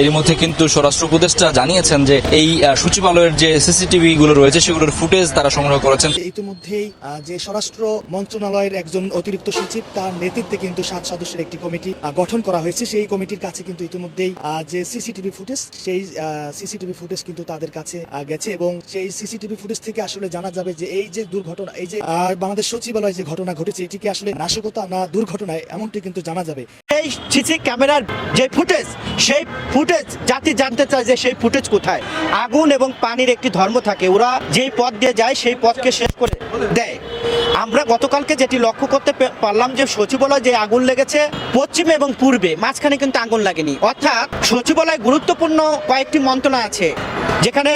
এর মধ্যে কিন্তু স্বরাষ্ট্র উপদেষ্টা জানিয়েছেন যে এই সচিবালয়ের যে সিসিটিভি গুলো রয়েছে সেগুলোর ফুটেজ তারা সংগ্রহ করেছেন। ইতিমধ্যেই যে স্বরাষ্ট্র মন্ত্রণালয়ের একজন অতিরিক্ত সচিব তার নেতৃত্বে কিন্তু সাত সদস্যের একটি কমিটি গঠন করা হয়েছে। সেই কমিটির কাছে কিন্তু ইতিমধ্যেই যে সিসিটিভি ফুটেজ সেই সিসিটিভি ফুটেজ কিন্তু তাদের কাছে গেছে এবং সেই সিসিটিভি ফুটেজ থেকে আসলে জানা যাবে যে এই যে দুর্ঘটনা এই যে বাংলাদেশ সচিবালয়ে যে ঘটনা ঘটেছে এটি কি আসলে নাশকতা না দুর্ঘটনায় এমনটি কিন্তু জানা যাবে। এই সিসি ক্যামেরার যে ফুটেজ সেই ফুটেজ জাতি জানতে চায় যে সেই ফুটেজ কোথায়। আগুন এবং পানির একটি ধর্ম থাকে। ওরা যেই পথ দিয়ে যায়, সেই পথকে শেষ করে দেয়। আমরা গতকালকে যেটি লক্ষ্য করতে পারলাম যে সচিবালয় যে আগুন লেগেছে, পশ্চিমে এবং পূর্বে, মাঝখানে কিন্তু আগুন লাগেনি। অর্থাৎ সচিবালয় গুরুত্বপূর্ণ কয়েকটি মন্ত্রণা আছে, যেখানে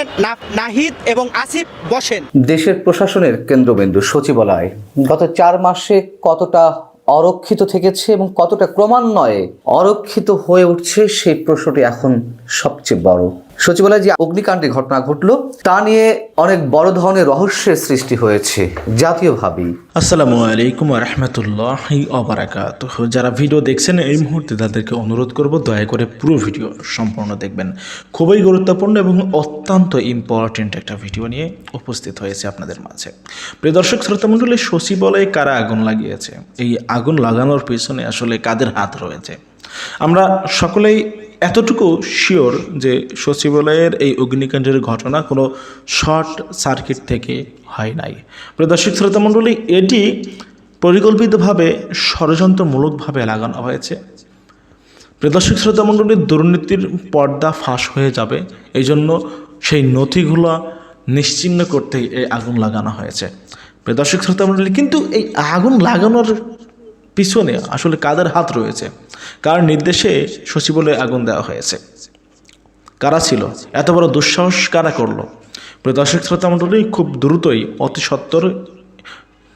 নাহিদ এবং আসিফ বসেন। দেশের প্রশাসনের কেন্দ্রবিন্দু সচিবালয়, গত চার মাসে কতটা অরক্ষিত থেকেছে এবং কতটা ক্রমান্বয়ে অরক্ষিত হয়ে উঠছে সেই প্রশ্নটি এখন সবচেয়ে বড়। সচিবালয়ে যে অগ্নিকাণ্ডের ঘটনা ঘটলো, তা নিয়ে অনেক বড় ধরনের রহস্যের সৃষ্টি হয়েছে। জাতীয়ভাবেই আসসালামু আলাইকুম রহমতুল্লাহ অবরাকাত যারা ভিডিও দেখছেন, এই মুহূর্তে তাদেরকে অনুরোধ করব, দয়া করে পুরো ভিডিও সম্পূর্ণ দেখবেন। খুবই গুরুত্বপূর্ণ এবং অত্যন্ত ইম্পর্টেন্ট একটা ভিডিও নিয়ে উপস্থিত হয়েছে আপনাদের মাঝে। প্রিয় দর্শক, শ্রোতামণ্ডলী, সচিবালয়ে কারা আগুন লাগিয়েছে? এই আগুন লাগানোর পিছনে আসলে কাদের হাত রয়েছে? আমরা সকলেই এতটুকু শিওর যে সচিবালয়ের এই অগ্নিকাণ্ডের ঘটনা কোনো শর্ট সার্কিট থেকে হয় নাই। প্রদর্শক শ্রোতামণ্ডলী, এটি পরিকল্পিতভাবে, ষড়যন্ত্রমূলকভাবে লাগানো হয়েছে। প্রদর্শক শ্রোতামণ্ডলীর দুর্নীতির পর্দা ফাঁস হয়ে যাবে। এই জন্য সেই নথিগুলো নিশ্চিহ্ন করতেই এই আগুন লাগানো হয়েছে। প্রদর্শক শ্রোতামণ্ডলী, কিন্তু এই আগুন লাগানোর পিছনে আসলে কাদের হাত রয়েছে? কার নির্দেশে সচিবালয়ে আগুন দেওয়া হয়েছে? কারা ছিল? এত বড় দুঃসাহস কারা করল? প্রিয় দর্শক শ্রোতা মণ্ডলী, খুব দ্রুতই অতি সত্বর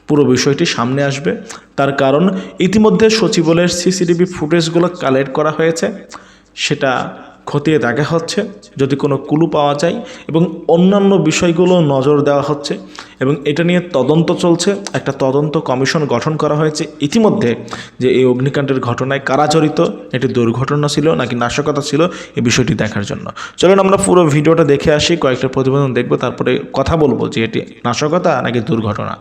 পুরো বিষয়টি সামনে আসবে। তার কারণ, ইতিমধ্যে সচিবালয়ের সিসিটিভি ফুটেজগুলো কালেক্ট করা হয়েছে। সেটা খতিয়ে দেখা হচ্ছে। যদি কোনো কুলু পাওয়া যায় এবং অন্যান্য বিষয়গুলো নজর দেওয়া হচ্ছে এবং এটা নিয়ে তদন্ত চলছে। একটা তদন্ত কমিশন গঠন করা হয়েছে। ইতিমধ্যে যে এই অগ্নিকাণ্ডের ঘটনায় কারা জড়িত, এটি দুর্ঘটনা ছিল নাকি নাশকতা ছিল এই বিষয়টি দেখার জন্য। চলুন আমরা পুরো ভিডিওটা দেখে আসি, কয়েকটা প্রতিবেদন দেখব, তারপরে কথা বলব যে এটি নাশকতা নাকি দুর্ঘটনা।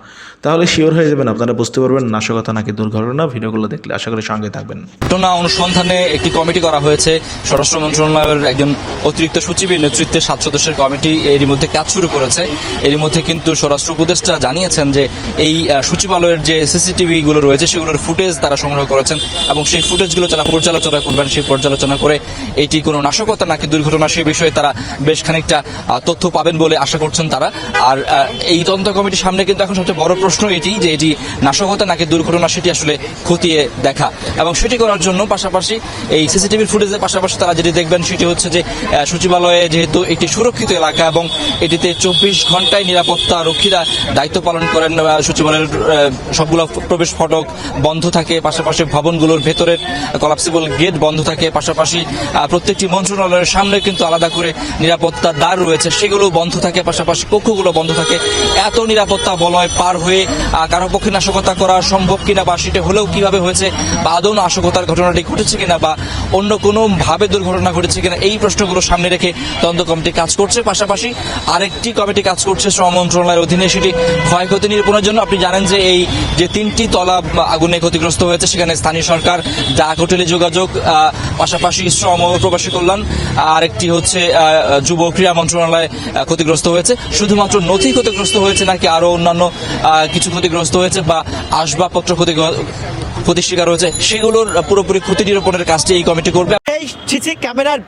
তাহলে শিওর হয়ে যাবেন, আপনারা বুঝতে পারবেন নাশকতা নাকি দুর্ঘটনা, ভিডিওগুলো দেখলে আশা করি সঙ্গে থাকবেন। ঘটনা অনুসন্ধানে একটি কমিটি করা হয়েছে। স্বরাষ্ট্র মন্ত্রণালয়ের একজন অতিরিক্ত সচিবের নেতৃত্বে সাত সদস্যের কমিটি এরই মধ্যে কাজ শুরু করেছে। এরই মধ্যে কিন্তু স্বরাষ্ট্র উপদেষ্টা জানিয়েছেন যে এই সচিবালয়ের যে সিসিটিভি গুলো রয়েছে, সেগুলোর ফুটেজ তারা সংগ্রহ করেছেন এবং সেই ফুটেজগুলো তারা পর্যালোচনা করবেন, সেই পর্যালোচনা করে এটি কোনো নাশকতা নাকি দুর্ঘটনা সে বিষয়ে তারা বেশ খানিকটা তথ্য পাবেন বলে আশা করছেন তারা। আর এই তদন্ত কমিটির সামনে কিন্তু এখন সবচেয়ে বড় প্রশ্ন এটি, যে এটি নাশকতা নাকি দুর্ঘটনা সেটি আসলে খতিয়ে দেখা। এবং সেটি করার জন্য পাশাপাশি এই সিসিটিভির ফুটেজের পাশাপাশি তারা যেটি দেখবেন সেটি হচ্ছে যে সচিবালয়ে যেহেতু একটি সুরক্ষিত এলাকা এবং এটিতে চব্বিশ ঘন্টায় নিরাপত্তা রক্ষীরা দায়িত্ব পালন করেন সচিবালয়ের সবগুলো প্রবেশ ফটক বন্ধ থাকে, পাশাপাশি ভবনগুলোর ভেতরের কলাপসিবল গেট বন্ধ থাকে, পাশাপাশি প্রত্যেকটি মন্ত্রণালয়ের সামনে কিন্তু আলাদা করে নিরাপত্তা দ্বার রয়েছে। সেগুলো বন্ধ থাকে, পাশাপাশি কক্ষগুলো বন্ধ থাকে। এত নিরাপত্তা বলয় পার হয়ে কারও পক্ষে নাশকতা করা সম্ভব কিনা বা সেটা হলেও কীভাবে হয়েছে বা আদৌ নাশকতার ঘটনাটি ঘটেছে কিনা বা অন্য কোনো ভাবে দুর্ঘটনা ঘটেছে কিনা, এই প্রশ্নগুলো সামনে রেখে তদন্ত কমিটি কাজ করছে। পাশাপাশি আরেকটি কমিটি কাজ করছে শ্রম মন্ত্রণালয়ের অধীনে। সেটি ক্ষয়ক্ষতি নিরূপণের জন্য আপনি জানেন যে এই যে তিনটি তলা আগুনে ক্ষতিগ্রস্ত হয়েছে, সেখানে স্থানীয় সরকার ডাক হোটেলে যোগাযোগ পাশাপাশি শ্রম ও প্রবাসী কল্যাণ, আরেকটি হচ্ছে যুব ক্রীড়া মন্ত্রণালয় ক্ষতিগ্রস্ত হয়েছে। শুধুমাত্র নথি ক্ষতিগ্রস্ত হয়েছে নাকি আরও অন্যান্য কিছু ক্ষতিগ্রস্ত হয়েছে বা আসবাবপত্র ক্ষতি ক্ষতি শিকার হয়েছে, সেগুলোর পুরোপুরি ক্ষতি নিরূপণের কাজটি এই কমিটি করবে। এই সিসি ক্যামেরার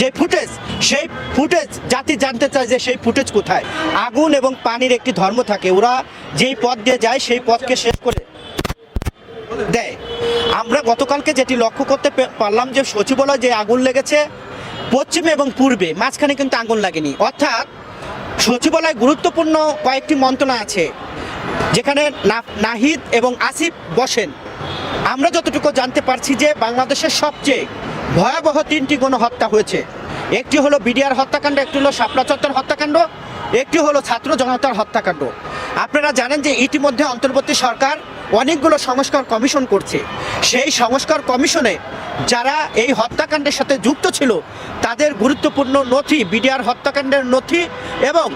যে ফুটেজ সেই ফুটেজ জাতি জানতে চায় যে সেই ফুটেজ কোথায়। আগুন এবং পানির একটি ধর্ম থাকে। ওরা যেই পথ দিয়ে যায়, সেই পথকে শেষ করে দেয়। আমরা গতকালকে যেটি লক্ষ্য করতে পারলাম যে সচিবালয় যে আগুন লেগেছে, পশ্চিমে এবং পূর্বে, মাঝখানে কিন্তু আগুন লাগেনি। অর্থাৎ সচিবালয় গুরুত্বপূর্ণ কয়েকটি মন্ত্রণা আছে, যেখানে নাহিদ এবং আসিফ বসেন। আমরা যতটুকু জানতে পারছি যে বাংলাদেশের সবচেয়ে ভয়াবহ তিনটি গণহত্যা হয়েছে। একটি হলো বিডিআর হত্যাকাণ্ড, একটি হলো শাপলা চত্বর হত্যাকাণ্ড, একটি হলো ছাত্র জনতার হত্যাকাণ্ড। আপনারা জানেন যে ইতিমধ্যে অন্তর্বর্তী সরকার অনেকগুলো সংস্কার কমিশন করছে। সেই সংস্কার কমিশনে যারা এই হত্যাকাণ্ডের সাথে যুক্ত ছিল, তাদের গুরুত্বপূর্ণ নথি, বিডিআর হত্যাকাণ্ডের নথি এবং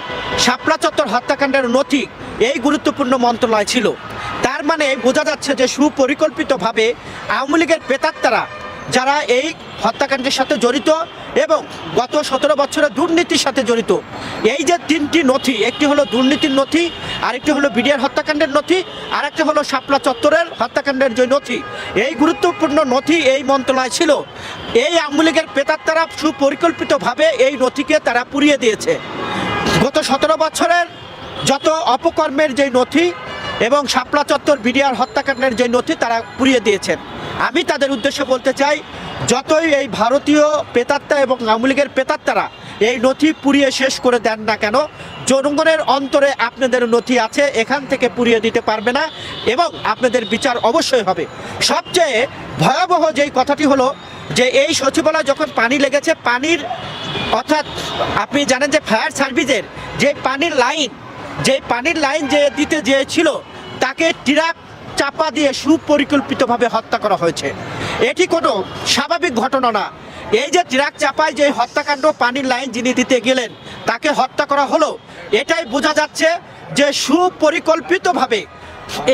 শাপলা চত্বর হত্যাকাণ্ডের নথি, এই গুরুত্বপূর্ণ মন্ত্রণালয় ছিল। তার মানে বোঝা যাচ্ছে যে সুপরিকল্পিতভাবে আওয়ামী লীগের পেতাত্তারা যারা এই হত্যাকাণ্ডের সাথে জড়িত এবং গত সতেরো বছরের দুর্নীতির সাথে জড়িত, এই যে তিনটি নথি, একটি হলো দুর্নীতির নথি, আরেকটি হলো বিডিআর হত্যাকাণ্ডের নথি, আরেকটি হলো শাপলা চত্বরের হত্যাকাণ্ডের যে নথি, এই গুরুত্বপূর্ণ নথি এই মন্ত্রণালয় ছিল। এই আওয়ামী লীগের পেতাত্তারা সুপরিকল্পিতভাবে এই নথিকে তারা পুড়িয়ে দিয়েছে। গত সতেরো বছরের যত অপকর্মের যে নথি এবং শাপলা চত্বর বিডিআর হত্যাকাণ্ডের যে নথি তারা পুড়িয়ে দিয়েছেন। আমি তাদের উদ্দেশ্যে বলতে চাই, যতই এই ভারতীয় পেতাত্তা এবং আওয়ামী লীগের পেতাত্তারা এই নথি পুড়িয়ে শেষ করে দেন না কেন, জনগণের অন্তরে আপনাদের নথি আছে, এখান থেকে পুড়িয়ে দিতে পারবে না এবং আপনাদের বিচার অবশ্যই হবে। সবচেয়ে ভয়াবহ যেই কথাটি হলো যে এই সচিবালয় যখন পানি লেগেছে, পানির অর্থাৎ আপনি জানেন যে ফায়ার সার্ভিসের যে পানির লাইন যে পানির লাইন যে দিতে চেয়েছিল তাকে ট্রাক চাপা দিয়ে সুপরিকল্পিতভাবে হত্যা করা হয়েছে। এটি কোনো স্বাভাবিক ঘটনা না। এই যে ট্রাক চাপায় যে হত্যাকাণ্ড, পানির লাইন যিনি দিতে গেলেন, তাকে হত্যা করা হলো, এটাই বোঝা যাচ্ছে যে সুপরিকল্পিতভাবে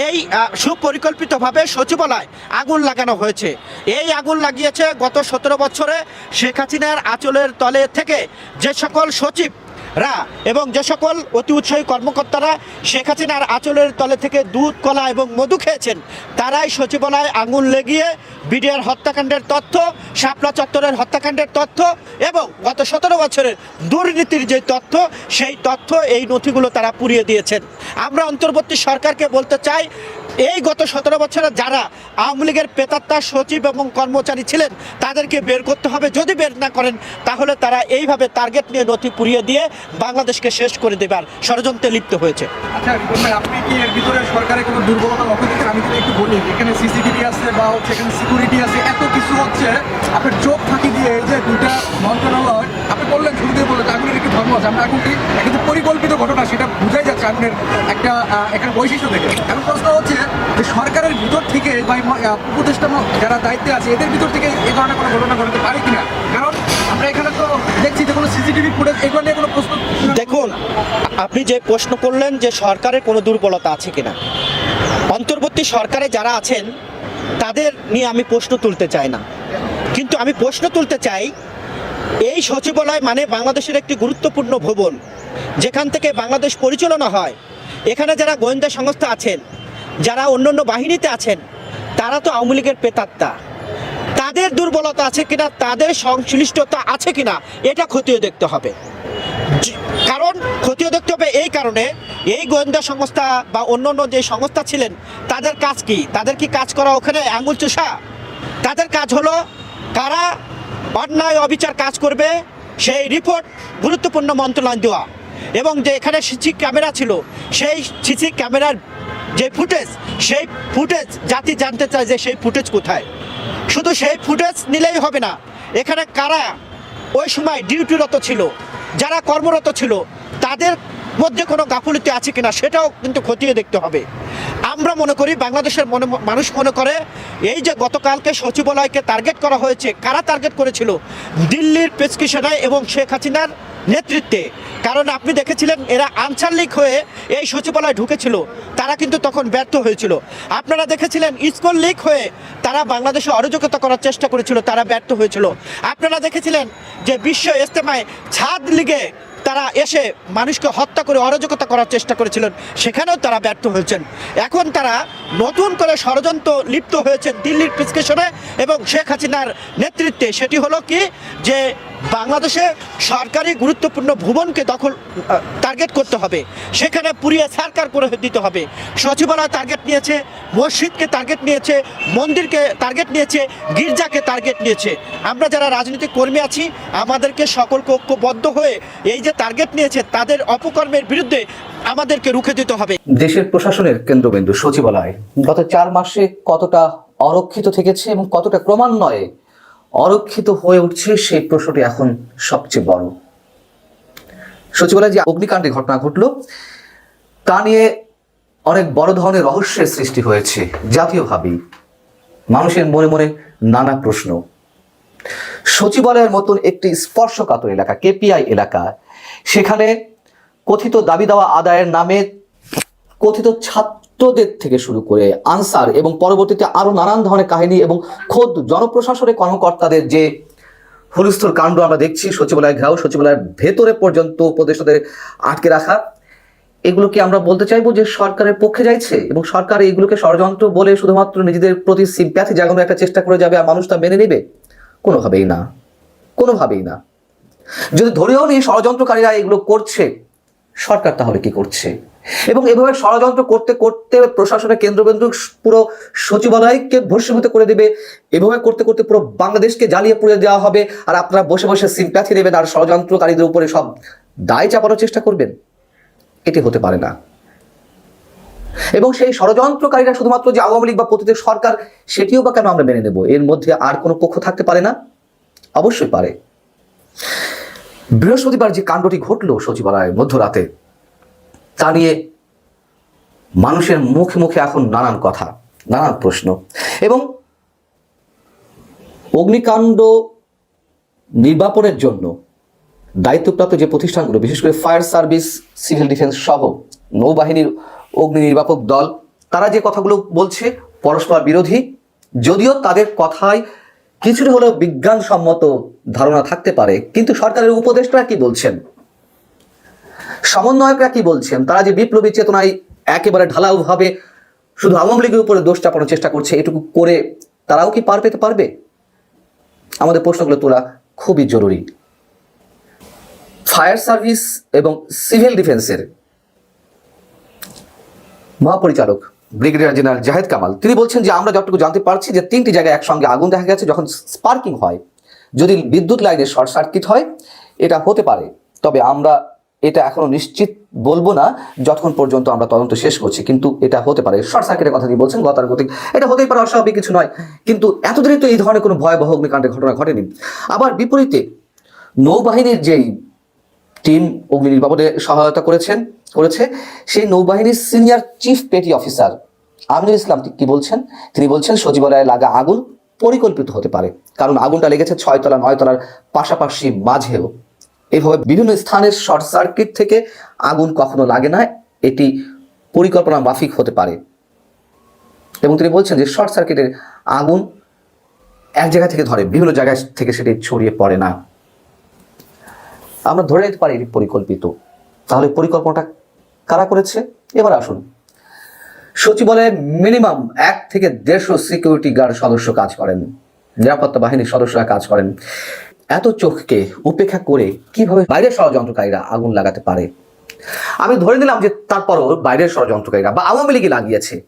এই সুপরিকল্পিতভাবে সচিবালয় আগুন লাগানো হয়েছে। এই আগুন লাগিয়েছে গত সতেরো বছরে শেখ হাসিনার আঁচলের তলে থেকে যে সকল সচিব রা এবং যে সকল অতি উৎসাহী কর্মকর্তারা শেখ হাসিনার আঁচলের তলে থেকে দুধ, কলা এবং মধু খেয়েছেন, তারাই সচিবালয়ে আগুন লেগিয়ে বিডিআর হত্যাকাণ্ডের তথ্য, শাপলা চত্বরের হত্যাকাণ্ডের তথ্য এবং গত সতেরো বছরের দুর্নীতির যে তথ্য, সেই তথ্য, এই নথিগুলো তারা পুড়িয়ে দিয়েছেন। আমরা অন্তর্বর্তী সরকারকে বলতে চাই এই গত সতেরো বছরে যারা আওয়ামী লীগের পেতাত্তা সচিব এবং কর্মচারী ছিলেন, তাদেরকে বের করতে হবে। যদি বের না করেন, তাহলে তারা এইভাবে টার্গেট নিয়ে নথি পুড়িয়ে দিয়ে বাংলাদেশকে শেষ করে দেবার ষড়যন্ত্রে লিপ্ত হয়েছে। আচ্ছা আপনি কি এর ভিতরে সরকারের কোনো দুর্বলতা লক্ষ্য আমি যদি একটু বলি, এখানে সিসিটিভি আছে বা হচ্ছে এখানে সিকিউরিটি আছে, এত কিছু হচ্ছে, আপনার চোখ ফাঁকি দিয়ে এই যে দুইটা মন্ত্রণালয়, আপনি বললেন শুরুতে বললেন যে আগুনের একটি ধর্ম আমরা আগুনটি একটা যে পরিকল্পিত ঘটনা, সেটা বোঝাই যাচ্ছে আগুনের একটা এখানে বৈশিষ্ট্য দেখে এখন প্রশ্ন হচ্ছে যে সরকারের ভিতর থেকে বা উপদেষ্টা যারা দায়িত্বে আছে, এদের ভিতর থেকে এই ধরনের কোনো ঘটনা ঘটাতে পারে কিনা? কারণ আমরা এখানে তো দেখছি যে কোনো সিসিটিভি ফুটেজ, এগুলো নিয়ে কোনো প্রশ্ন দেখুন, আপনি যে প্রশ্ন করলেন যে সরকারের কোনো দুর্বলতা আছে কিনা। অন্তর্বর্তী সরকারে যারা আছেন, তাদের নিয়ে আমি প্রশ্ন তুলতে চাই না। কিন্তু আমি প্রশ্ন তুলতে চাই এই সচিবালয় মানে বাংলাদেশের একটি গুরুত্বপূর্ণ ভবন, যেখান থেকে বাংলাদেশ পরিচালনা হয়। এখানে যারা গোয়েন্দা সংস্থা আছেন, যারা অন্যান্য বাহিনীতে আছেন, তারা তো আওয়ামী লীগের পেতাত্তা তাদের দুর্বলতা আছে কিনা, তাদের সংশ্লিষ্টতা আছে কিনা, এটা খতিয়ে দেখতে হবে। কারণ খতিয়ে দেখতে হবে এই কারণে, এই গোয়েন্দা সংস্থা বা অন্যান্য যে সংস্থা ছিলেন, তাদের কাজ কি? তাদের কি কাজ করা ওখানে আঙুল চুষা? তাদের কাজ হলো, কারা অন্যায় অবিচার কাজ করবে, সেই রিপোর্ট গুরুত্বপূর্ণ মন্ত্রণালয় দেওয়া। এবং যে এখানে সিসি ক্যামেরা ছিল, সেই সিসি ক্যামেরার যে ফুটেজ, সেই ফুটেজ জাতি জানতে চায় যে সেই ফুটেজ কোথায়। শুধু সেই ফুটেজ নিলেই হবে না, এখানে কারা ওই সময় ডিউটিরত ছিল, যারা কর্মরত ছিল, তাদের মধ্যে কোনো গাফুলিতে আছে কিনা সেটাও কিন্তু খতিয়ে দেখতে হবে। আমরা মনে করি বাংলাদেশের মনে মানুষ মনে করে এই যে গতকালকে সচিবালয়কে টার্গেট করা হয়েছে, কারা টার্গেট করেছিল? দিল্লির প্রেসক্রিপশনে এবং শেখ হাসিনার নেতৃত্বে। কারণ আপনি দেখেছিলেন এরা আনসারলিক হয়ে এই সচিবালয় ঢুকেছিল, তারা কিন্তু তখন ব্যর্থ হয়েছিল। আপনারা দেখেছিলেন ইসকন লিক হয়ে তারা বাংলাদেশে অরাজকতা করার চেষ্টা করেছিল, তারা ব্যর্থ হয়েছিল। আপনারা দেখেছিলেন যে বিশ্ব ইস্তেমায় ছাদ লিগে তারা এসে মানুষকে হত্যা করে অরাজকতা করার চেষ্টা করেছিলেন, সেখানেও তারা ব্যর্থ হয়েছেন। এখন তারা নতুন করে ষড়যন্ত্র লিপ্ত হয়েছেন দিল্লির প্রেসক্রিপশনে এবং শেখ হাসিনার নেতৃত্বে। সেটি হলো কি? যে বাংলাদেশে সরকারি গুরুত্বপূর্ণ ভুবনকে দখল টার্গেট করতে হবে। সেখানে পুড়িয়ে সরকার করে দিতে হবে। সচিবালয় টার্গেট নিয়েছে, মসজিদকে টার্গেট নিয়েছে, মন্দিরকে টার্গেট নিয়েছে, গির্জাকে টার্গেট নিয়েছে। আমরা যারা রাজনৈতিক কর্মী আছি, আমাদেরকে সকলকে ঐক্যবদ্ধ হয়ে এই যে টার্গেট নিয়েছে, তাদের অপকর্মের বিরুদ্ধে আমাদেরকে রুখে দিতে হবে। দেশের প্রশাসনের কেন্দ্রবিন্দু সচিবালয়, গত চার মাসে কতটা অরক্ষিত থেকেছে এবং কতটা ক্রমান্বয়ে অরক্ষিত হয়ে উঠছে, সেই প্রশ্নটি এখন সবচেয়ে বড়। সচিবালয়ে যে অগ্নিকাণ্ডে ঘটনা ঘটলো, তা নিয়ে অনেক বড় ধরনের রহস্যের সৃষ্টি হয়েছে, জাতীয়ভাবেই। মানুষের মনে মনে নানা প্রশ্ন। সচিবালয়ের মতন একটি স্পর্শকাতর এলাকা, কেপিআই এলাকা সেখানে কথিত দাবি দেওয়া আদায়ের নামে কথিত ছাত্রদের থেকে শুরু করে আনসার এবং পরবর্তীতে আরও নানান ধরনের কাহিনী এবং খোদ জনপ্রশাসনের কর্মকর্তাদের যে হুলস্থুল কাণ্ড আমরা দেখছি সচিবালয় ঘেরাও, সচিবালয়ের ভেতরে পর্যন্ত উপদেষ্টাদের আটকে রাখা, এগুলোকে আমরা বলতে চাইব যে সরকারের পক্ষে যাইছে এবং সরকার এগুলোকে ষড়যন্ত্র বলে শুধুমাত্র নিজেদের প্রতি সিম্প্যাথি জাগানোর একটা চেষ্টা করে যাবে আর মানুষ তা মেনে নেবে? কোনোভাবেই না। কোনোভাবেই না। যদি ধরেও নিয়ে ষড়যন্ত্রকারীরা এগুলো করছে, সরকার তাহলে কি করছে? এবং এভাবে ষড়যন্ত্র করতে করতে প্রশাসনের কেন্দ্রবিন্দু পুরো সচিবালয়কে ভস্মীভূত করে দেবে, এভাবে করতে করতে পুরো বাংলাদেশকে জ্বালিয়ে পুড়ে দেওয়া হবে, আর আপনারা বসে বসে সিম্প্যাথি নেবেন আর ষড়যন্ত্রকারীদের উপরে সব দায় চাপানোর চেষ্টা করবেন। এটি হতে পারে না। এবং সেই ষড়যন্ত্রকারীরা শুধুমাত্র যে আওয়ামী লীগ বা প্রতিটি সরকার, সেটিও বা কেন আমরা মেনে নেব? এর মধ্যে আর কোনো পক্ষ থাকতে পারে না? অবশ্যই পারে। বৃহস্পতিবার যে কাণ্ডটি ঘটলো সচিবালয়ে মধ্যরাতে, তা নিয়ে মানুষের মুখে মুখে এখন নানান কথা, নানান প্রশ্ন এবং অগ্নিকাণ্ড নির্বাপনের জন্য দায়িত্বপ্রাপ্ত যে প্রতিষ্ঠানগুলো, বিশেষ করে ফায়ার সার্ভিস, সিভিল ডিফেন্স সহ নৌবাহিনীর অগ্নি নির্বাপক দল, তারা যে কথাগুলো বলছে পরস্পর বিরোধী, যদিও তাদের কথায় কিছুটা হলেও বিজ্ঞানসম্মত ধারণা থাকতে পারে, কিন্তু সরকারের উপদেষ্টা কি বলছেন? সমন্বয়করা কি বলছেন? তারা যে বিপ্লবী চেতনায় একেবারে ঢালাওভাবে শুধু আওয়ামী লীগের উপরে দোষ চাপানোর চেষ্টা করছে, এটুকু করে তারাও কি পার পেতে পারবে? আমাদের প্রশ্নগুলো তোলা খুবই জরুরি। ফায়ার সার্ভিস এবং সিভিল ডিফেন্সের মহাপরিচালক ব্রিগেডিয়ার জেনারেল জাহেদ কামাল। তিনি বলছেন যে, আমরা যতটুকু জানতে পারছি যে, তিনটি জায়গায় একসঙ্গে আগুন দেখা গেছে যখন স্পার্কিং হয়। যদি বিদ্যুৎ লাইনে শর্ট সার্কিট হয়, এটা হতে পারে। তবে আমরা এটা এখনও নিশ্চিত বলব না, যতক্ষণ পর্যন্ত আমরা তদন্ত শেষ করছি। কিন্তু এটা হতে পারে। শর্ট সার্কিটের কথা তিনি বলছেন, গতানুগতিক। এটা হতেই পারে, অস্বাভাবিক কিছু নয়। কিন্তু এতদিনই তো এই ধরনের কোনো ভয়াবহ অগ্নিকাণ্ডের ঘটনা ঘটেনি। আবার বিপরীতে নৌবাহিনীর যেই টিম অগ্নি নির্বাপনে সহায়তা করেছেন, করেছে। সেই নৌবাহিনীর senior chief petty officer Aminul Islam কি বলছেন? তিনি বলছেন, সচিবালয়ে লাগা আগুন পরিকল্পিত হতে পারে, কারণ আগুনটা লেগেছে ছয়তলা, নয়তলার পাশাপাশি মাঝেও। এভাবে বিভিন্ন স্থানের শর্ট সার্কিট থেকে আগুন কখনো লাগে না, এটি পরিকল্পনা মাফিক হতে পারে। এবং তিনি বলছেন যে শর্ট সার্কিটের আগুন এক জায়গা থেকে ধরে, বিভিন্ন জায়গা থেকে সেটি ছড়িয়ে পড়ে না। আমরা ধরে নিতে পারি পরিকল্পিত। তাহলে পরিকল্পনাটা কারা করেছে? এবার আসুন। সচিবালয়ে মিনিমাম এক থেকে দেড়শো সিকিউরিটি গার্ড সদস্য কাজ করেন। নিরাপত্তা বাহিনীর সদস্যরা কাজ করেন। এত চোখকে উপেক্ষা করে কীভাবে বাইরের ষড়যন্ত্রকারীরা আগুন লাগাতে পারে? আমি ধরে নিলাম যে তারপরও বাইরের ষড়যন্ত্রকারীরা বা আওয়ামী লীগই লাগিয়েছে।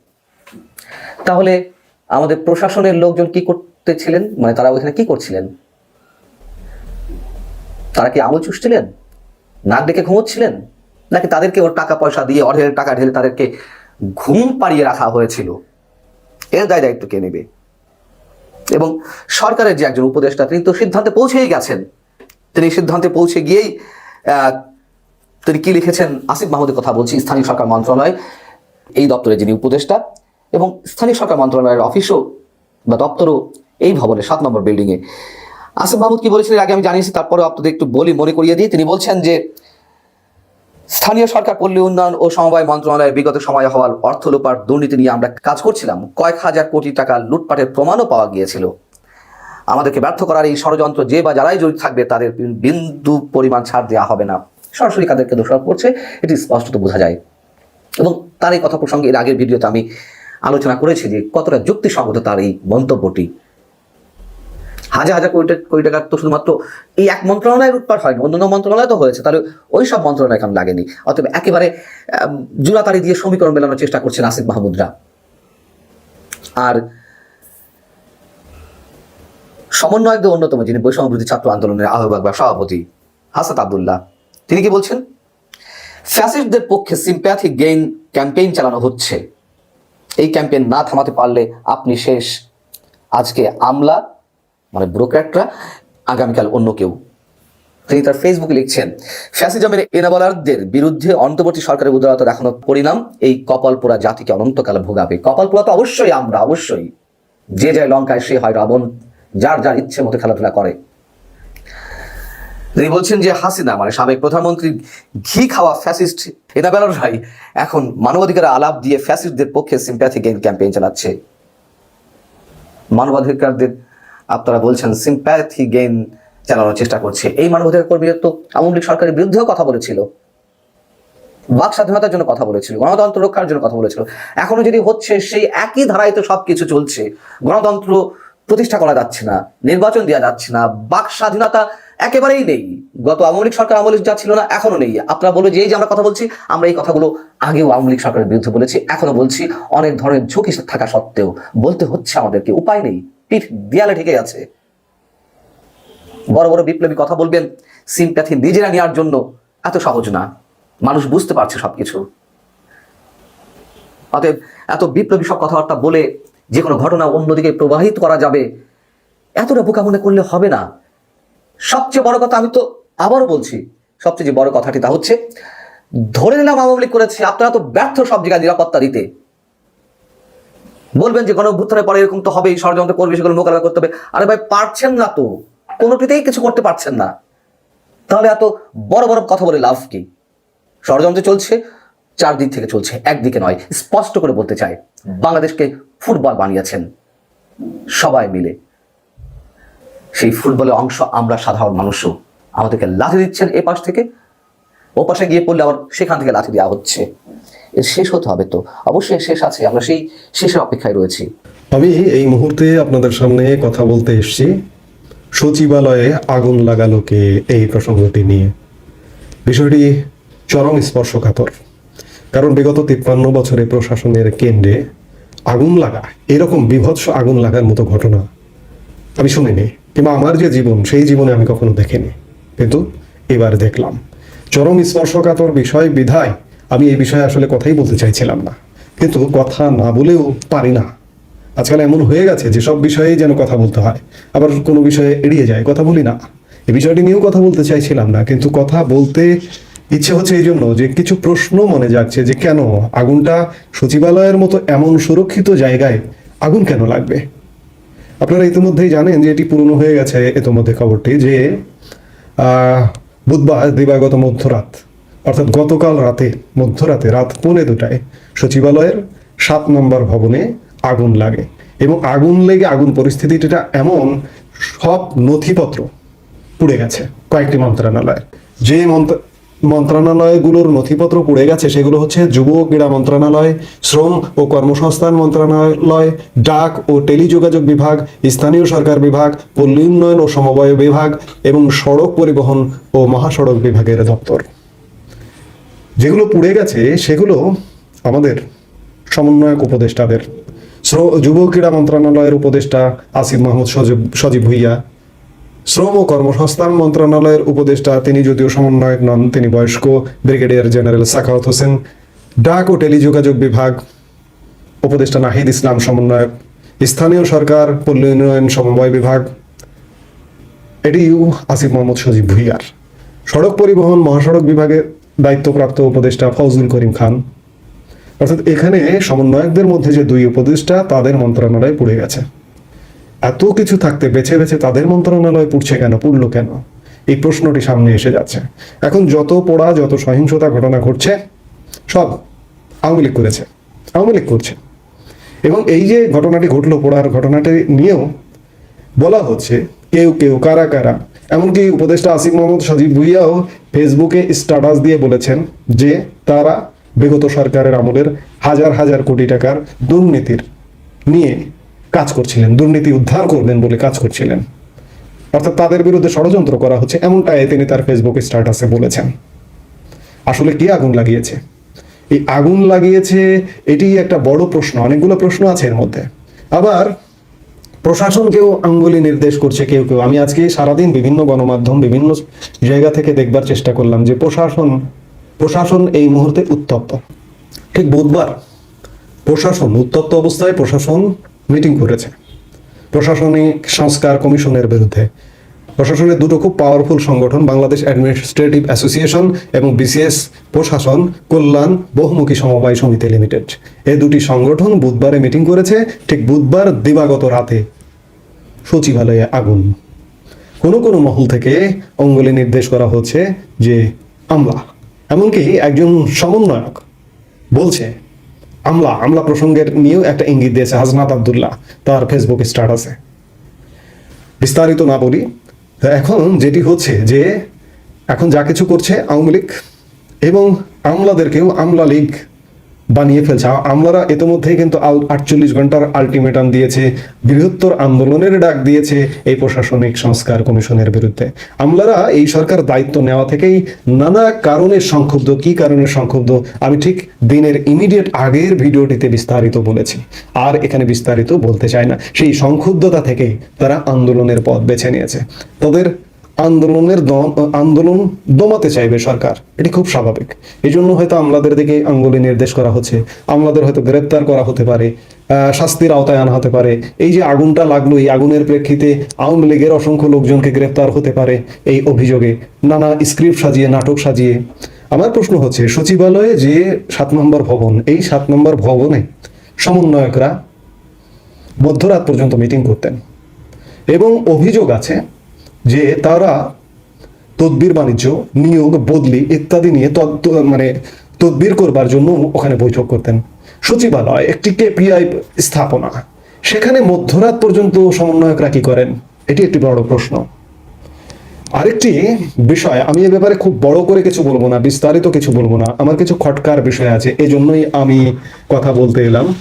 তাহলে আমাদের প্রশাসনের লোকজন কি করতেছিলেন মানে তারা ওইখানে কি করছিলেন? তারা কি আঙুল চুষছিলেন? নাক ডেকে ঘুমোচ্ছিলেন? নাকি তাদেরকে ওর টাকা পয়সা দিয়ে অঢেল টাকা ঢেলে তাদেরকে ঘুম পাড়িয়ে রাখা হয়েছিল? এর দায় দায়িত্ব কে নেবে? এবং সরকারের যে একজন উপদেষ্টা, তিনি তো সিদ্ধান্তে পৌঁছেই গেছেন। তিনি সিদ্ধান্তে পৌঁছে গিয়েই তিনি কি লিখেছেন? আসিফ মাহমুদের কথা বলছি, স্থানীয় সরকার মন্ত্রণালয়, এই দপ্তরে যিনি উপদেষ্টা এবং স্থানীয় সরকার মন্ত্রণালয়ের অফিসও বা দপ্তরও এই ভবনে সাত নম্বর বিল্ডিংয়ে আসিফ মাহমুদ কি বলেছিলেন আগে আমি জানিয়েছি তারপরে আপনাদের একটু বলি, মনে করিয়ে দিই। তিনি বলছেন যে, স্থানীয় সরকার পল্লী উন্নয়ন ও সমবায় মন্ত্রণালয়ের বিগত সময়ে হওয়ার অর্থ লোপার দুর্নীতি নিয়ে আমরা কাজ করছিলাম। কয়েক হাজার কোটি টাকা লুটপাটের প্রমাণও পাওয়া গিয়েছিল। আমাদেরকে ব্যর্থ করার এই ষড়যন্ত্র যে বা যারাই জড়িত থাকবে, তাদের বিন্দু পরিমাণ ছাড় দেওয়া হবে না। সরাসরি কাদেরকে দোষারোপ করছে, এটি স্পষ্টত বোঝা যায়। এবং তার এই কথা প্রসঙ্গে এর আগের ভিডিওতে আমি আলোচনা করেছি যে কতটা যুক্তিসঙ্গত তার এই মন্তব্যটি। হাজার হাজার কোটি কোটি টাকার তো শুধুমাত্র এই এক মন্ত্রণালয়ের উৎপাদ হয়নি অন্যান্য মন্ত্রণালয় তো হয়েছে তাহলে ওই সব মন্ত্রণালয় কেন লাগেনি? অতএব একেবারে আম, জোড়াতাড়ি দিয়ে সমীকরণ মেলানোর চেষ্টা করছেন আসিফ মাহমুদরা। আর সমন্বয়কদের অন্যতম যিনি বৈষম্য বিরোধী ছাত্র আন্দোলনের আহ্বায়ক বা সভাপতি হাসাত আবদুল্লাহ তিনি কি বলছেন? ফ্যাসিস্টদের পক্ষে সিম্প্যাথি গেইন ক্যাম্পেইন চালানো হচ্ছে। এই ক্যাম্পেইন না থামাতে পারলে আপনি শেষ। আজকে আমলা মানে ব্রোক্র্যাটরা আগামীকাল অন্য কেউ। তিনি তার ফেসবুকে লিখছেন, ফ্যাসিজমের এনাবলারদের বিরুদ্ধে অন্তর্বর্তী সরকারের উদারতা দেখানোর পরিণাম, এই কপালপুরা জাতিকে অনন্তকালে ভোগাবে। কপালপুরা তো অবশ্যই আমরা, অবশ্যই। যে যায় লঙ্কায় সে হয় রাবণ, যার যার ইচ্ছে মতো খেলাধুলা করে। তিনি বলছেন যে হাসিনা মানে সাবেক প্রধানমন্ত্রী, ঘি খাওয়া ফ্যাসিস্ট এনাবেলার ভাই এখন মানবাধিকার আলাপ দিয়ে ফ্যাসিস্টদের পক্ষে সিম্প্যাথি ক্যাম্পেইন চালাচ্ছে। মানবাধিকারদের আপনারা বলছেন সিম্প্যাথি গেইন চালানোর চেষ্টা করছে। এই মানবাধিকার কর্মীরা তো আওয়ামী লীগ সরকারের বিরুদ্ধেও কথা বলেছিল। বাক স্বাধীনতার জন্য কথা বলেছিল, গণতন্ত্র রক্ষার জন্য কথা বলেছিল। এখনও যদি হচ্ছে সেই একই ধারায় তো সবকিছু চলছে, গণতন্ত্র প্রতিষ্ঠা করা যাচ্ছে না, নির্বাচন দেওয়া যাচ্ছে না, বাক স্বাধীনতা একেবারেই নেই। গত আওয়ামী লীগ সরকার আওয়ামী লীগ যা ছিল না, এখনও নেই। আপনারা বলবে যে এই যে আমরা কথা বলছি, আমরা এই কথাগুলো আগেও আওয়ামী লীগ সরকারের বিরুদ্ধে বলেছি, এখনও বলছি। অনেক ধরনের ঝুঁকি থাকা সত্ত্বেও বলতে হচ্ছে আমাদেরকে, উপায় নেই। পিঠ দেয়ালে ঠেকে আছে। বড় বড় বিপ্লবী কথা বলবেন, সিম্প্যাথি নিজেরা নেওয়ার জন্য এত সহজ না। মানুষ বুঝতে পারছে সবকিছু। অতএব এত বিপ্লবী সব কথাবার্তা বলে যে কোনো ঘটনা অন্যদিকে প্রবাহিত করা যাবে, এতটা বোকা মনে করলে হবে না। সবচেয়ে বড় কথা আমি তো আবারও বলছি, সবচেয়ে যে বড় কথাটি তা হচ্ছে, ধরে নিলাম আওয়ামী লীগ করেছে, আপনারা তো ব্যর্থ সব জায়গায় নিরাপত্তা দিতে। বলবেন যে গণঅভ্যুত্থানের পরে এরকম তো হবেই, ষড়যন্ত্র করবে, সেগুলো মোকাবেলা করতে হবে। আরে ভাই, পারছেন না তো। কোনোটিতেই কিছু করতে পারছেন না। তাহলে এত বড় বড় কথা বলে লাভ কি? ষড়যন্ত্র চলছে, চারদিক থেকে চলছে, একদিকে নয়। স্পষ্ট করে বলতে চাই, বাংলাদেশকে ফুটবল বানিয়েছেন সবাই মিলে। সেই ফুটবলের অংশ আমরা সাধারণ মানুষও। আমাদেরকে লাথি দিচ্ছেন এ পাশ থেকে। ও পাশে গিয়ে পড়লে আবার সেখান থেকে লাথি দেওয়া হচ্ছে। এর শেষ হতে হবে তো। অবশ্যই শেষ আছে, আমরা সেই শেষের অপেক্ষায় রয়েছি। আমি এই মুহূর্তে আপনাদের সামনে কথা বলতে এসেছি। সচিবালয়ে আগুন লাগালো কে এই প্রসঙ্গটি নিয়ে। বিষয়টি চরম স্পর্শকাতর। কারণ বিগত তিপ্পান্ন বছরে প্রশাসনের কেন্দ্রে আগুন লাগা, এরকম বিভৎস আগুন লাগার মতো ঘটনা আমি শুনিনি, কিংবা আমার যে জীবন, সেই জীবনে আমি কখনো দেখিনি। কিন্তু এবার দেখলাম, চরম স্পর্শকাতর বিষয় বিধায় আমি এই বিষয়ে আসলে কথাই বলতে চাইছিলাম না। কিন্তু কথা না বলেও পারি না। আজকাল এমন হয়ে গেছে যে সব বিষয়েই যেন কথা বলতে হয়। আবার কোনো বিষয়ে এড়িয়ে যায়। কথা বলি না। এই বিষয়টি নিয়েও কথা বলতে চাইছিলাম না। কিন্তু কথা বলতে ইচ্ছে হচ্ছে এই জন্য যে কিছু প্রশ্ন মনে যাচ্ছে যে কেন আগুনটা সচিবালয়ের মতো এমন সুরক্ষিত জায়গায় আগুন কেন লাগবে? আপনারা ইতিমধ্যেই জানেন যে এটি পুরনো হয়ে গেছে। ইতিমধ্যে খবরটি যে বুধবার দিবাগত মধ্যরাত অর্থাৎ গতকাল রাতে, মধ্যরাতে, রাত পৌনে দুটায় সচিবালয়ের সাত নম্বর ভবনে আগুন লাগে এবং আগুন লেগে আগুন পরিস্থিতিটা এমন, সব নথিপত্র পুড়ে গেছে কয়েকটি মন্ত্রণালয়। যে মন্ত্র, মন্ত্রণালয়গুলোর নথিপত্র পুড়ে গেছে সেগুলো হচ্ছে যুব ও ক্রীড়া মন্ত্রণালয়, শ্রম ও কর্মসংস্থান মন্ত্রণালয়, ডাক ও টেলিযোগাযোগ বিভাগ, স্থানীয় সরকার বিভাগ, পল্লী উন্নয়ন ও সমবায় বিভাগ এবং সড়ক পরিবহন ও মহাসড়ক বিভাগের দপ্তর। যেগুলো পুড়ে গেছে, সেগুলো আমাদের সমন্বয়ক উপদেষ্টাদের যুব ক্রীড়া মন্ত্রণালয়ের উপদেষ্টা আসিফ মাহমুদ সজীব সজীব ভুইয়া, শ্রম ও কর্মসংস্থান মন্ত্রণালয়ের উপদেষ্টা, তিনি যদিও সমন্বয়ক নন, তিনি বয়স্ক, ব্রিগেডিয়ার জেনারেল সাখাওয়াত হোসেন, ডাক ও টেলিযোগাযোগ বিভাগ, উপদেষ্টা নাহিদ ইসলাম সমন্বয়ক, স্থানীয় সরকার, পল্লী উন্নয়ন সমবায় বিভাগ এটিও আসিফ মোহাম্মদ সজীব ভুইয়ার। সড়ক পরিবহন, মহাসড়ক বিভাগের দায়িত্বপ্রাপ্ত উপদেষ্টা ফজলুল করিম খান। অর্থাৎ এখানে সমন্বয়কদের মধ্যে যে দুই উপদেষ্টা, তাদের মন্ত্রণালয় পড়ে গেছে। এত কিছু থাকতে বেছে বেছে তাদের মন্ত্রণালয় পড়ছে কেন, পড়ল কেন? এই প্রশ্নটি সামনে এসে যাচ্ছে। এখন যত পোড়া, যত সহিংসতা ঘটনা ঘটছে, সব আওয়ামী লীগ করেছে। আওয়ামী লীগ করছে। এবং এই যে ঘটনাটি ঘটলো, পোড়ার ঘটনাটি নিয়েও বলা হচ্ছে, কেউ কেউ কারা কারা এমনকি উপদেষ্টা আসিফ মোহাম্মদ সজীব ভুইয়াও ফেসবুকে স্ট্যাটাস দিয়ে বলেছেন যে তারা বিগত সরকারের আমলের হাজার হাজার কোটি টাকার দুর্নীতির নিয়ে কাজ করছিলেন, দুর্নীতি উদ্ধার করবেন বলে কাজ করছিলেন। অর্থাৎ তাদের বিরুদ্ধে ষড়যন্ত্র করা হচ্ছে, এমনটাই তিনি তার ফেসবুক স্ট্যাটাসে বলেছেন। আসলে কি আগুন লাগিয়েছে? এই আগুন লাগিয়েছে এটি একটা বড় প্রশ্ন, অনেকগুলো প্রশ্ন আছে এর মধ্যে। আবার প্রশাসনকেও আঙ্গুলি নির্দেশ করছে কেউ কেউ। আমি আজকে সারাদিন বিভিন্ন গণমাধ্যম, বিভিন্ন জায়গা থেকে দেখবার চেষ্টা করলাম যে প্রশাসন প্রশাসন এই মুহূর্তে উত্তপ্ত। ঠিক বুধবার প্রশাসন, উত্তপ্ত অবস্থায় প্রশাসন মিটিং করেছে। প্রশাসনিক সংস্কার কমিশনের বিরুদ্ধে প্রশাসনের দুটো খুব পাওয়ারফুল সংগঠন, বাংলাদেশ অ্যাডমিনিস্ট্রেটিভ অ্যাসোসিয়েশন এবং বিসিএস প্রশাসন কল্যাণ বহুমুখী সমবায় সমিতি লিমিটেড এই দুটি সংগঠন বুধবারে মিটিং করেছে, ঠিক বুধবার দিবাগত রাতে। সচিবালয়ে আগুন। কোনো কোনো মহল থেকে অঙ্গলে নির্দেশ করা হচ্ছে যে আমলা, এমনকি একজন সমন্বয়ক বলছে, আমলা আমলা প্রসঙ্গের নিয়েও একটা ইঙ্গিত দিয়েছে হাজনাত আবদুল্লাহ, তার ফেসবুক স্ট্যাটাসে বিস্তারিত না বলি তো এখন যেটি হচ্ছে যে এখন যা কিছু করছে আওয়ামী লীগ এবং আমলাদেরকেও আমলা লীগ বানিয়ে ফেলছে। আমলারা ইতিমধ্যেই কিন্তু আটচল্লিশ ঘণ্টার আলটিমেটাম দিয়েছে, বৃহত্তর আন্দোলনের ডাক দিয়েছে এই প্রশাসনিক সংস্কার কমিশনের বিরুদ্ধে। আমলারা এই সরকার দায়িত্ব নেওয়া থেকেই নানা কারণে সংক্ষুব্ধ। কি কারণে সংক্ষুব্ধ? আমি ঠিক দিনের ইমিডিয়েট আগের ভিডিওটিতে বিস্তারিত বলেছি। আর এখানে বিস্তারিত বলতে চাই না। সেই সংক্ষুব্ধতা থেকেই তারা আন্দোলনের পথ বেছে নিয়েছে। তাদের আন্দোলনের আন্দোলন দমাতে চাইবে সরকার। এটি খুব স্বাভাবিক। এই জন্য হয়তো আমলাদের দিকে আঙ্গুলি নির্দেশ করা হচ্ছে। আমলাদের হয়তো গ্রেপ্তার করা হতে পারে শাস্তির আওতায় আনা হতে পারে। এই যে আগুনটা লাগল, এই আগুনের প্রেক্ষিতে আওয়ামী লীগের অসংখ্য লোকজনকে গ্রেপ্তার হতে পারে এই অভিযোগে। নানা স্ক্রিপ্ট সাজিয়ে, নাটক সাজিয়ে। আমার প্রশ্ন হচ্ছে, সচিবালয়ে যে সাত নম্বর ভবন, এই সাত নম্বর ভবনে সমন্বয়করা মধ্যরাত পর্যন্ত মিটিং করতেন। এবং অভিযোগ আছে যে তারা তদবির বাণিজ্য, নিয়োগ, বদলি ইত্যাদি নিয়ে মানে তদবির করবার জন্য ওখানে বৈঠক করতেন। সচিবালয় একটি কেপিআই স্থাপনা। সেখানে মধ্যরাত পর্যন্ত সমন্বয়করা কি করেন? এটি একটি বড় প্রশ্ন। আরেকটি বিষয়, আমি এ ব্যাপারে খুব বড় করে কিছু বলব না, বিস্তারিত কিছু বলব না। আমার কিছু খটকার বিষয় আছে এই জন্যই আমি কথা বলতে এলাম।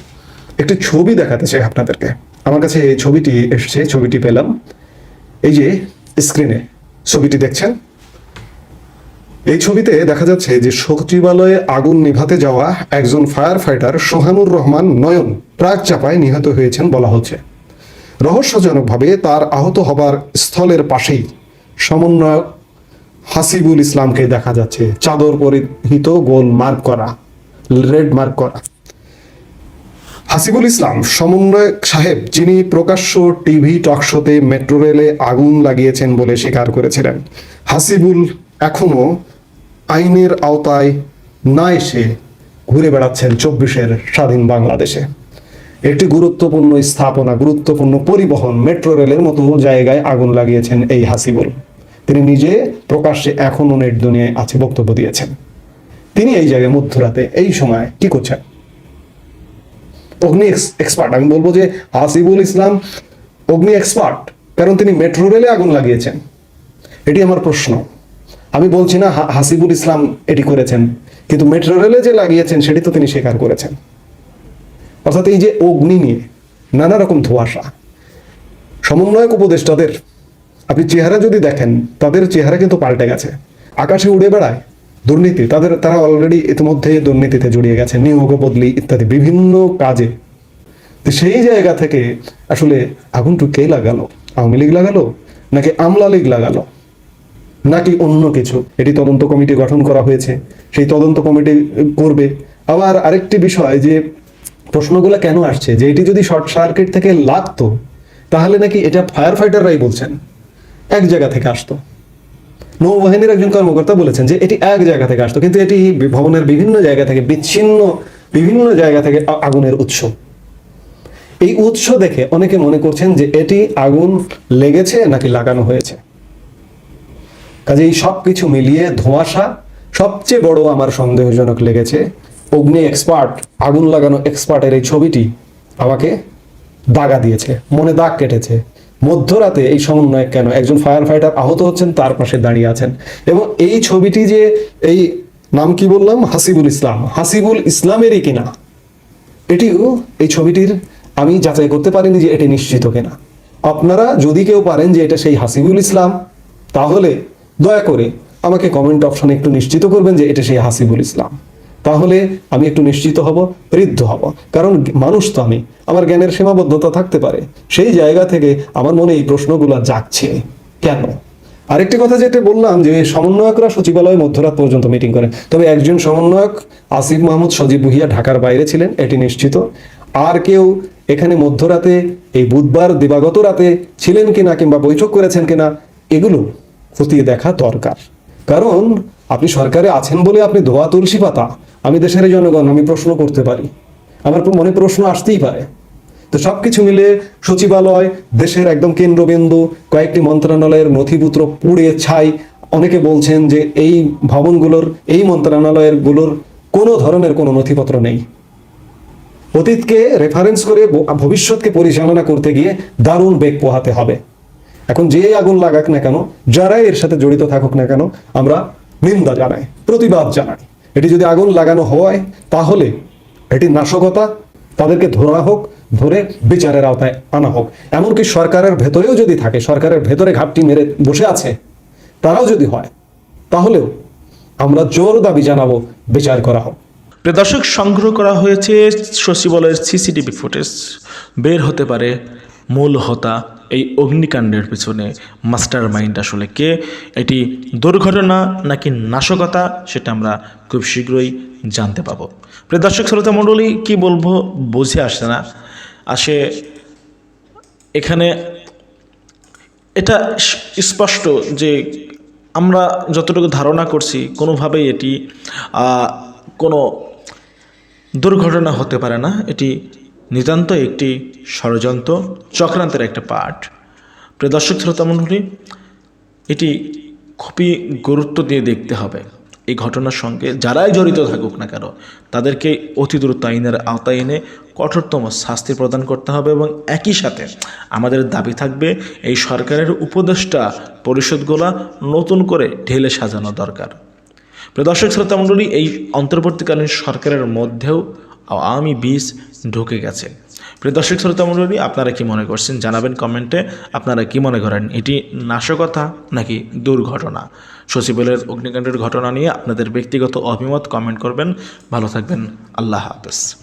একটি ছবি দেখাতে চাই আপনাদেরকে। আমার কাছে এই ছবিটি এসছে, ছবিটি পেলাম। এই যে স্ক্রিনে ছবিটি দেখছেন। এই ছবিতে দেখা যাচ্ছে যে সচিবালয়ে আগুন নিভাতে যাওয়া একজন fire fighter Sohanur Rahman Nayan truck চাপায় নিহত হয়েছেন বলা হচ্ছে। রহস্যজনকভাবে তার আহত হবার স্থলের পাশেই সমন্বয়ক হাসিবুল ইসলামকে দেখা যাচ্ছে। চাদর পরিহিত গোল মার্ক করা, রেড মার্ক করা। হাসিবুল ইসলাম সমন্বয়ক সাহেব, যিনি প্রকাশ্য টিভি টকশোতে মেট্রো রেলে আগুন লাগিয়েছেন বলে স্বীকার করেছিলেন। হাসিবুল এখনও আইনের আওতায় না এসে ঘুরে বেড়াচ্ছেন চব্বিশের স্বাধীন বাংলাদেশে। একটি গুরুত্বপূর্ণ স্থাপনা, গুরুত্বপূর্ণ পরিবহন মেট্রো রেলের মতো জায়গায় আগুন লাগিয়েছেন এই হাসিবুল। তিনি নিজে প্রকাশ্যে এখনও নেট দুনিয়ায় আছে বক্তব্য দিয়েছেন। তিনি এই জায়গায় মধ্যরাতে এই সময় কি করছেন? অগ্নি এক্সপার্ট আমি বলব যে হাসিবুল ইসলাম অগ্নি এক্সপার্ট কারণ তিনি মেট্রো রেলে আগুন লাগিয়েছেন। এটি আমার প্রশ্ন। আমি বলছি না হাসিবুল ইসলাম এটি করেছেন, কিন্তু মেট্রো রেলে যে লাগিয়েছেন, সেটি তো তিনি স্বীকার করেছেন। অর্থাৎ এই যে অগ্নি নিয়ে নানা রকম ধোঁয়াশা, সমন্বয়ক উপদেষ্টাদের আপনি চেহারা যদি দেখেন, তাদের চেহারা কিন্তু পাল্টে গেছে। আকাশে উড়ে বেড়ায় দুর্নীতি, তাদের, তারা অলরেডি ইতিমধ্যে দুর্নীতিতে জড়িয়ে গেছে, নিয়োগ, বদলি ইত্যাদি বিভিন্ন কাজে। সেই জায়গা থেকে আসলে আগুনটু কে লাগালো? আওয়ামী লীগ লাগালো? নাকি আমলা লীগ লাগালো? নাকি অন্য কিছু? এটি তদন্ত কমিটি গঠন করা হয়েছে, সেই তদন্ত কমিটি করবে। আবার আরেকটি বিষয় যে প্রশ্নগুলো কেন আসছে, যে এটি যদি শর্ট সার্কিট থেকে লাগতো, তাহলে নাকি এটা ফায়ার ফাইটাররাই বলছেন, এক জায়গা থেকে আসতো। নৌবাহিনীর একজন কর্মকর্তা বলেছেন যে এটি এক জায়গা থেকে আসতো, কিন্তু এটি ভবনের বিভিন্ন জায়গা থেকে বিচ্ছিন্ন, বিভিন্ন জায়গা থেকে আগুনের উৎস। এই উৎস দেখে অনেকে মনে করছেন যে এটি আগুন লেগেছে নাকি লাগানো হয়েছে। কাজে এই সব কিছু মিলিয়ে ধোঁয়াশা সবচেয়ে বড় আমার সন্দেহজনক লেগেছে। অগ্নি এক্সপার্ট আগুন লাগানো এক্সপার্টের এই ছবিটি আমাকে দাগা দিয়েছে, মনে দাগ কেটেছে। মধ্যরাতে এই সমন্বয় কেন? একজন ফায়ার ফাইটার আহত হচ্ছেন, তার পাশে দাঁড়িয়ে আছেন। এবং এই ছবিটি যে এই নাম কি বললাম? হাসিবুল ইসলাম। হাসিবুল ইসলামেরই কিনা? এটিও এই ছবিটির আমি যাচাই করতে পারিনি যে এটি নিশ্চিত কিনা। আপনারা যদি কেউ পারেন যে এটা সেই হাসিবুল ইসলাম, তাহলে দয়া করে আমাকে কমেন্ট অপশনে একটু নিশ্চিত করবেন যে এটা সেই হাসিবুল ইসলাম। তাহলে আমি একটু নিশ্চিত হব বৃদ্ধ হব। কারণ মানুষ তো আমি, আমার জ্ঞানের সীমাবদ্ধতা থাকতে পারে। সেই জায়গা থেকে আমার মনে এই প্রশ্নগুলো জাগছে। কেন? আরেকটি কথা যেটা বললাম যে সমন্বয়করা সচিবালয় মধ্যরাত পর্যন্ত মিটিং করেন। তবে একজন সমন্বয়ক, আসিফ মাহমুদ সজীব ভুইয়া ঢাকার বাইরে ছিলেন, এটি নিশ্চিত। আর কেউ এখানে মধ্যরাতে, এই বুধবার দিবাগত রাতে ছিলেন কিনা কিংবা বৈঠক করেছেন কিনা, এগুলো খতিয়ে দেখা দরকার। কারণ আপনি সরকারে আছেন বলে আপনি ধোয়া তুলসী পাতা। আমি দেশের জনগণ, আমি প্রশ্ন করতে পারি। আমার মনে প্রশ্ন আসতেই পারে। তো সবকিছু মিলে সচিবালয়, দেশের একদম কেন্দ্রবিন্দু, কয়েকটি মন্ত্রণালয়ের নথিপত্র পুড়ে ছাই। অনেকে বলছেন যে এই ভবনগুলোর, এই মন্ত্রণালয়েরগুলোর কোনো ধরনের কোনো নথিপত্র নেই। অতীতকে রেফারেন্স করে ভবিষ্যৎকে পরিচালনা করতে গিয়ে দারুণ বেগ পোহাতে হবে। এখন যে আগুন লাগাক না কেন, যারাই এর সাথে জড়িত থাকুক না কেন, আমরা নিন্দা জানাই, প্রতিবাদ জানাই। এটি যদি আগুন লাগানো হয়, তাহলে এটি নাশকতা তাদেরকে ধরা হোক, ধরে বিচারের আওতায় আনা হোক। এমনকি সরকারের ভেতরেও যদি থাকে, সরকারের ভেতরে ঘাপটি মেরে বসে আছে, তারাও যদি হয়, তাহলেও আমরা জোর দাবি জানাব বিচার করা হোক। দর্শক, সংগ্রহ করা হয়েছে সচিবালয়ের সিসিটিভি ফুটেজ। বের হতে পারে মূল হোতা। এই অগ্নিকাণ্ডের পিছনে মাস্টার মাইন্ড আসলে কে? এটি দুর্ঘটনা নাকি নাশকতা? সেটা আমরা খুব শীঘ্রই জানতে পাবো। প্রিয় দর্শক, শ্রোতা মণ্ডলী, কী বলব? বুঝে আসে না। আসে এখানে এটা স্পষ্ট যে আমরা যতটুকু ধারণা করছি, কোনোভাবেই এটি কোনো দুর্ঘটনা হতে পারে না। এটি নিতান্ত একটি ষড়যন্ত্র চক্রান্তের একটা পার্ট প্রিয় দর্শক, শ্রোতা মণ্ডলী, এটি খুবই গুরুত্ব দিয়ে দেখতে হবে। এই ঘটনার সঙ্গে যারাই জড়িত থাকুক না কেন, তাদেরকে অতি দ্রুত আইনের আওতায় এনে কঠোরতম শাস্তি প্রদান করতে হবে এবং একই সাথে আমাদের দাবি থাকবে, এই সরকারের উপদেষ্টা পরিষদগুলা নতুন করে ঢেলে সাজানো দরকার। দর্শক, শ্রোতা মণ্ডলী, এই অন্তর্বর্তীকালীন সরকারের মধ্যেও আওয়ামী বীজ ঢুকে গেছে। প্রিয় দর্শক শ্রোতা মণ্ডলী, আপনারা কি মনে করছেন? জানাবেন কমেন্টে। আপনারা কি মনে করেন? এটি নাশকতা নাকি দুর্ঘটনা? সচিবালয়ের অগ্নিকাণ্ডের ঘটনা নিয়ে আপনাদের ব্যক্তিগত অভিমত কমেন্ট করবেন। ভালো থাকবেন। আল্লাহ হাফেজ।